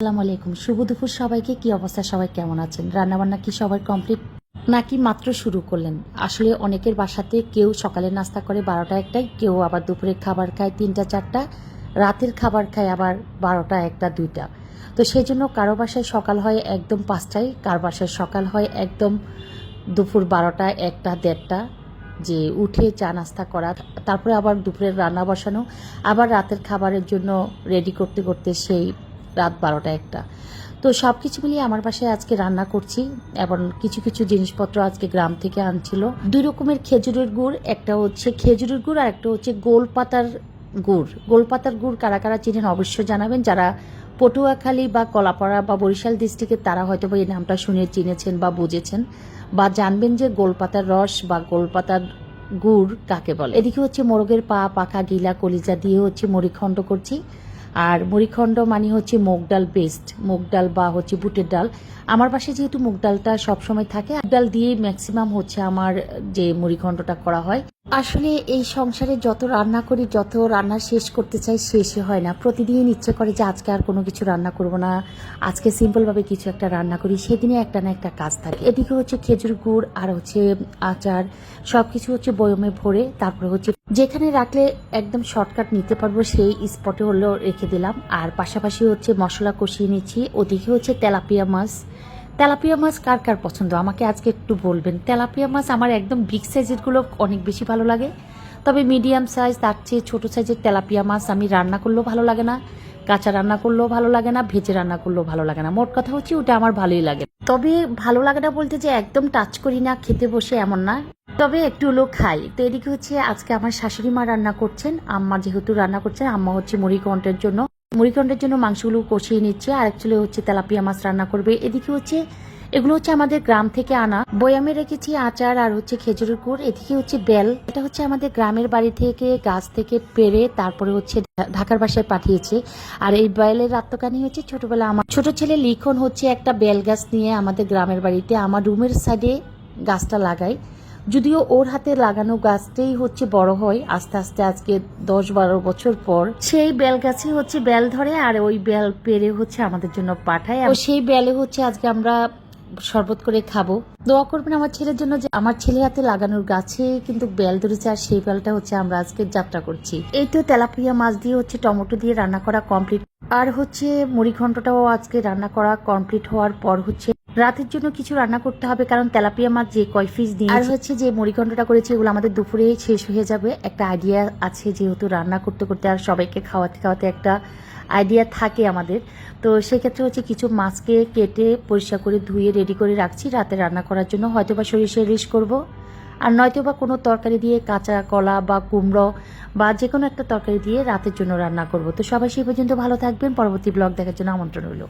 আসসালামু আলাইকুম। শুভ দুপুর সবাইকে। কি অবস্থা? সবাই কেমন আছেন? রান্নাবান্না কি সবাই কমপ্লিট? নাকি মাত্র শুরু করলেন? আসলে অনেকের বাসাতে কেউ সকালে নাস্তা করে বারোটা একটাই কেউ আবার দুপুরে খাবার খায় তিনটা, চারটা, রাতের খাবার খায় আবার বারোটা একটা, দুইটা। তো সেই জন্য কারও বাসায় সকাল হয় একদম পাঁচটায়, কার বাসায় সকাল হয় একদম দুপুর বারোটা একটা, দেড়টা, যে উঠে চা নাস্তা করা, তারপরে আবার দুপুরের রান্না বসানো, আবার রাতের খাবারের জন্য রেডি করতে করতে সেই রাত বারোটা একটা। তো সব কিছু মিলিয়ে আমার বাসায় আজকে রান্না করছি এবং কিছু কিছু জিনিসপত্র আজকে গ্রাম থেকে আনছিল। দুই রকমের খেজুরের গুড়, একটা হচ্ছে খেজুরের গুড় আর একটা হচ্ছে গোল পাতার গুড়। গোল পাতার গুড় কারা কারা চিনেন অবশ্যই জানাবেন। যারা পটুয়াখালী বা কলাপাড়া বা বরিশাল ডিস্ট্রিক্টের তারা হয়তো এই নামটা শুনে চিনেছেন বা বুঝেছেন বা জানবেন যে গোলপাতার রস বা গোলপাতার গুড় কাকে বলে। এদিকে হচ্ছে মোরগের পা, পাখা, গিলা, কলিজা দিয়ে হচ্ছে মুড়িখণ্ড করছি। আর মুড়িখণ্ড মানে হচ্ছে মুগ ডাল বেস্ট মুগ ডাল বা হচ্ছে বুটের ডাল। আমার পাশে যেহেতু মুগ ডালটা সবসময় থাকে ডাল দিয়ে ম্যাক্সিমাম হচ্ছে আমার যে মুড়িখণ্ডটা করা হয়। আসলে এই সংসারে যত রান্না করি, যত রান্না শেষ করতে চাই শেষই হয় না। প্রতিদিন ইচ্ছে করে যে আজকে আর কোনো কিছু রান্না করব না। আজকে সিম্পলভাবে কিছু একটা রান্না করি, সেদিনে একটা না একটা কাজ থাকে। এদিকে হচ্ছে খেজুর গুড় আর হচ্ছে আচার সব কিছু হচ্ছে বয়মে ভরে তারপরে হচ্ছে যেখানে রাখলে একদম শর্টকাট নিতে পারব, সেই স্পটে হলেও রেখে দিলাম। আর পাশাপাশি হচ্ছে মশলা কষিয়ে নিচ্ছি। ওদিকে হচ্ছে তেলাপিয়া মাছ তেলাপিয়া মাছ কার কার পছন্দ? আমাকে আজকে একটু বলবেন। তেলাপিয়া মাছ আমার একদম বিগ সাইজেরগুলো অনেক বেশি ভালো লাগে। তবে মিডিয়াম সাইজ তার চেয়ে ছোটো সাইজের তেলাপিয়া মাছ আমি রান্না করলেও ভালো লাগে না, কাঁচা রান্না করলেও ভালো লাগে না, ভেজে রান্না করলেও ভালো লাগে না। মোট কথা হচ্ছে ওটা আমার ভালোই লাগে। তবে ভালো লাগে না বলতে যে একদম টাচ করি না, খেতে বসে এমন না। তবে একটু হলেও খাই। তো এদিকে হচ্ছে আজকে আমার শাশুড়ি মা রান্না করছেন, আম্মা যেহেতু রান্না করছেন, আম্মা হচ্ছে মুড়ি কন্টের জন্য। মুড়িকণ্ডের জন্য মাংসগুলো কষিয়ে নিচ্ছে। আর অ্যাকচুয়ালি হচ্ছে তেলাপিয়া মাছ রান্না করবে। এদিকে হচ্ছে, এগুলো হচ্ছে আমাদের গ্রাম থেকে আনা। বয়ামে রেখেছি আচার আর হচ্ছে খেজুরের গুড়। এদিকে হচ্ছে বেল। এটা হচ্ছে আমাদের গ্রামের বাড়ি থেকে, গাছ থেকে পেরে তারপরে হচ্ছে ঢাকার বাসায় পাঠিয়েছে। আর এই বেলের আত্মকানি হচ্ছে ছোটবেলা আমার। ছোট ছেলে লিখন হচ্ছে একটা বেল গাছ নিয়ে আমাদের গ্রামের বাড়িতে। আমার রুমের সাইডে গাছটা লাগাই যদিও ওর হাতে লাগানো গাছটাই হচ্ছে বড় হয়, আস্তে আস্তে আজকে দশ বারো বছর পর। সেই বেল গাছে হচ্ছে বেল ধরে আর ওই বেল পেরে হচ্ছে আমাদের জন্য পাঠায়। আর সেই বেলে হচ্ছে আজকে আমরা শরবত করে খাব। দোয়া করবেন আমার ছেলের জন্য যে আমার ছেলে হাতে লাগানোর গাছে কিন্তু বেল ধরেছে আর সেই বেলটা হচ্ছে আমরা আজকে যাত্রা করছি। এই তো তেলাপিয়া মাছ দিয়ে হচ্ছে টমেটো দিয়ে রান্না করা কমপ্লিট আর হচ্ছে মুড়ি ঘন্টটাও আজকে রান্না করা কমপ্লিট হওয়ার পর হচ্ছে রাতের জন্য কিছু রান্না করতে হবে, কারণ তেলাপিয়া মাছ যে কয় পিস দিয়ে আর হচ্ছে যে মুড়িঘণ্টটা করেছি, এগুলো আমাদের দুপুরে শেষ হয়ে যাবে। একটা আইডিয়া আছে যেহেতু রান্না করতে করতে আর সবাইকে খাওয়াতে খাওয়াতে একটা আইডিয়া থাকে আমাদের। তো সেক্ষেত্রে হচ্ছে কিছু মাছকে কেটে পরিষ্কার করে ধুয়ে রেডি করে রাখছি, রাতে রান্না করার জন্য। হয়তো বা সরিষার ইলিশ করব, আর নয়তো বা কোনো তরকারি দিয়ে কাঁচা কলা বা কুমড়ো বা যে কোনো একটা তরকারি দিয়ে রাতের জন্য রান্না করব। তো সবাই সেই পর্যন্ত ভালো থাকবেন। পরবর্তী ব্লগ দেখার জন্য আমন্ত্রণ রইল।